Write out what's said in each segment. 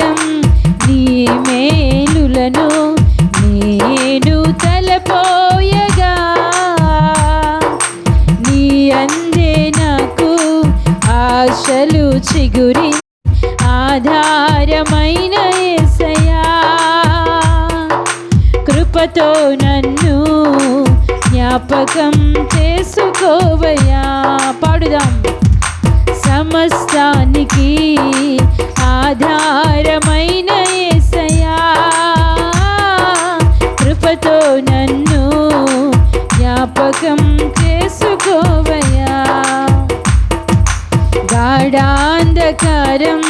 కాలం నీ మేలులను నేను తలపోయగా. నీ అందే నాకు ఆశలు చిగురి ఆధారమైన ఏసయా కృపతో నన్ను జ్ఞాపకం చేసుకోవయా పాడుదాం. సమస్తానికి ఆధారమైన ఏసయా కృపతో నన్ను జ్ఞాపకం చేసుకోవయా గాఢాంధకారం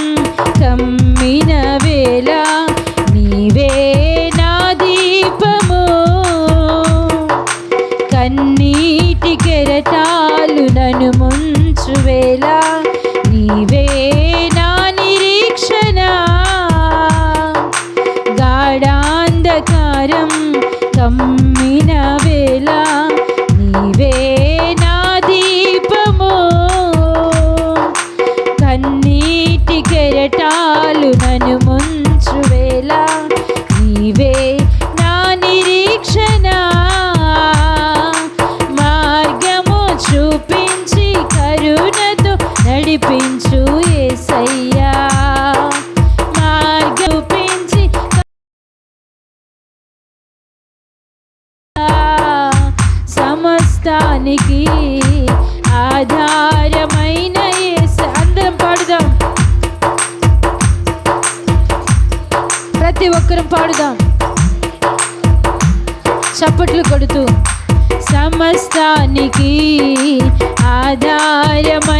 కమ్మిన వేళ some ఆధారమైన పాడుదాం. ప్రతి పాడుదాం. చప్పట్లు కొడుతూ సమస్తానికి ఆధారమై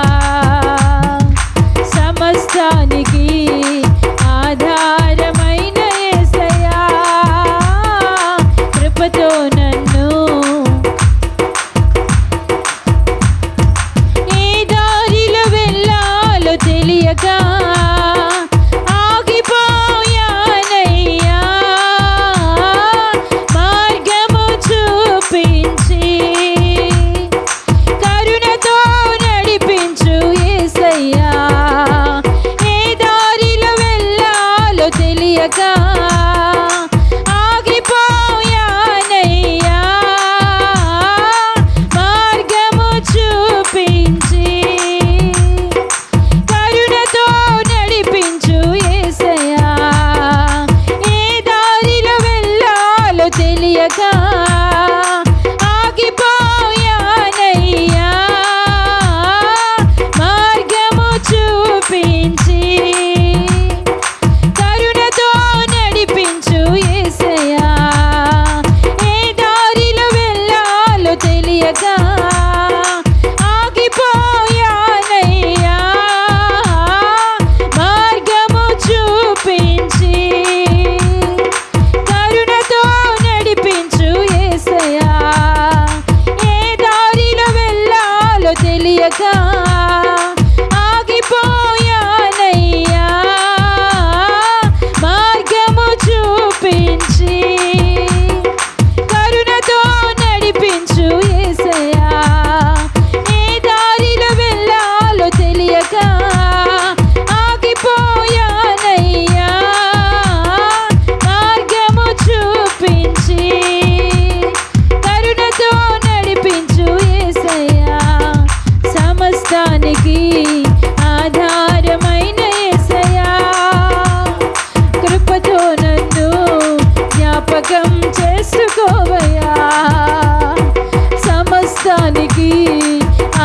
జీవితానికి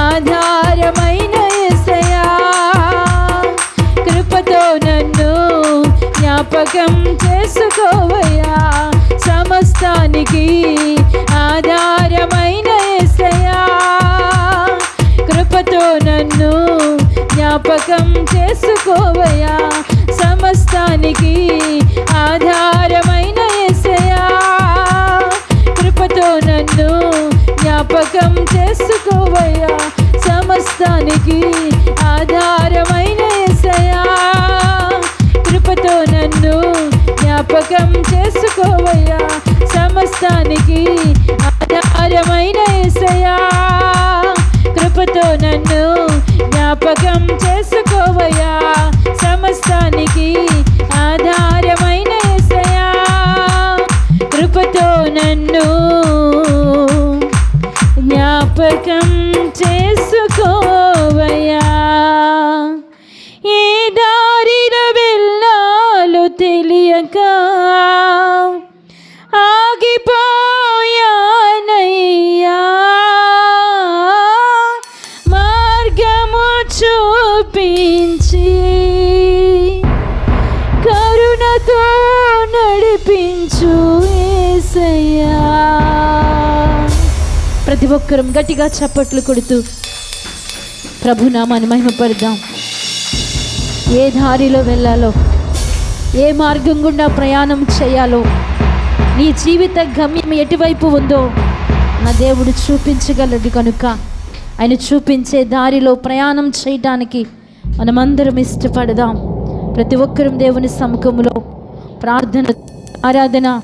ఆధారమైన ఎసయా కృపతో నన్ను జ్ఞాపకం చేసుకోవయా సమస్తానికి ఆధారమైన ఎసయా కృపతో నన్ను జ్ఞాపకం చేసుకోవయా సమస్తానికి ఆధారమైన జ్ఞాపకం చేసుకోవయ్యా. సమస్తానికి ఆధారమైన యేసయ్యా కృపతో నన్ను జ్ఞాపకం చేసుకోవయ్యా. సమస్తానికి ప్రతి ఒక్కరం గట్టిగా చప్పట్లు కొడుతూ ప్రభు నామాన్ని మహిమపడదాం ఏ దారిలో వెళ్ళాలో ఏ మార్గం గుండా ప్రయాణం చేయాలో నీ జీవిత గమ్యం ఎటువైపు ఉందో నా దేవుడు చూపించగలడు కనుక. ఆయన చూపించే దారిలో ప్రయాణం చేయటానికి మనమందరం ఇష్టపడదాం. ప్రతి ఒక్కరం దేవుని సముఖంలో ప్రార్థన ఆరాధన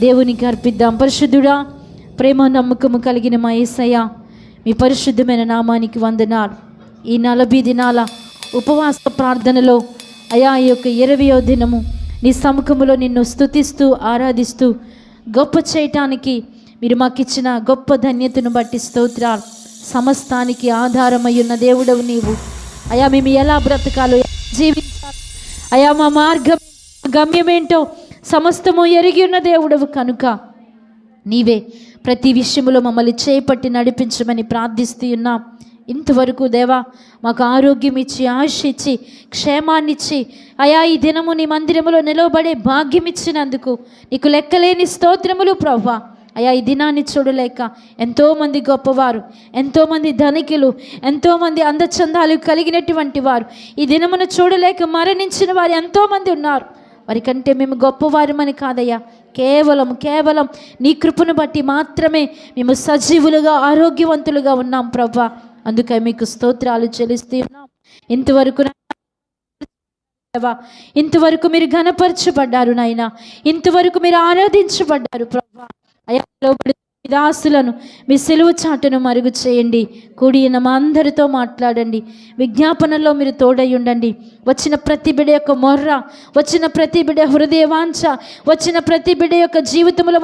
దేవునికి అర్పిద్దాం. పరిశుద్ధుడా ప్రేమ నమ్మకము కలిగిన మా ఏసయ్య మీ పరిశుద్ధమైన నామానికి వందనాలు. ఈ నలభై దినాల ఉపవాస ప్రార్థనలో అయా ఈ యొక్క ఇరవయో దినము నీ సముఖములో నిన్ను స్తుతిస్తూ ఆరాధిస్తూ గొప్ప చేయటానికి మీరు మాకు ఇచ్చిన గొప్ప ధన్యతను బట్టి స్తోత్రాలు. సమస్తానికి ఆధారమై ఉన్న దేవుడవు నీవు. అయా మేము ఎలా బ్రతకాలో జీవించాలి అయా మా మార్గం గమ్యమేంటో సమస్తము ఎరిగి ఉన్న దేవుడవు కనుక. నీవే ప్రతి విషయంలో మమ్మల్ని చేపట్టి నడిపించమని ప్రార్థిస్తూ ఉన్నాం. ఇంతవరకు దేవా మాకు ఆరోగ్యం ఇచ్చి ఆశ ఇచ్చి క్షేమాన్నిచ్చి అయా ఈ దినము నీ మందిరములో నిలవబడే భాగ్యం ఇచ్చినందుకు నీకు లెక్కలేని స్తోత్రములు ప్రభా అయా ఈ దినాన్ని చూడలేక ఎంతోమంది గొప్పవారు ఎంతోమంది ధనికులు ఎంతోమంది అందచందాలు కలిగినటువంటి వారు ఈ దినమును చూడలేక మరణించిన వారు ఎంతోమంది ఉన్నారు. వారికంటే మేము గొప్పవారమని కాదయ్యా. కేవలం కేవలం నీ కృపను బట్టి మాత్రమే మేము సజీవులుగా ఆరోగ్యవంతులుగా ఉన్నాం ప్రభా. అందుకే మీకు స్తోత్రాలు చెల్లిస్తూ ఉన్నాం. ఇంతవరకు ఇంతవరకు మీరు ఘనపరచబడ్డారు నాయన. ఇంతవరకు మీరు ఆరాధించబడ్డారు ప్రభా. అయ్యా లోబడి దాసులను మీ సెలవు చాటును మరుగు చేయండి. కూడిన మా అందరితో మాట్లాడండి. విజ్ఞాపనలో మీరు తోడై ఉండండి. వచ్చిన ప్రతి బిడ యొక్క మొర్ర వచ్చిన ప్రతి బిడ హృదయవాంఛ వచ్చిన ప్రతి బిడ యొక్క జీవితంలో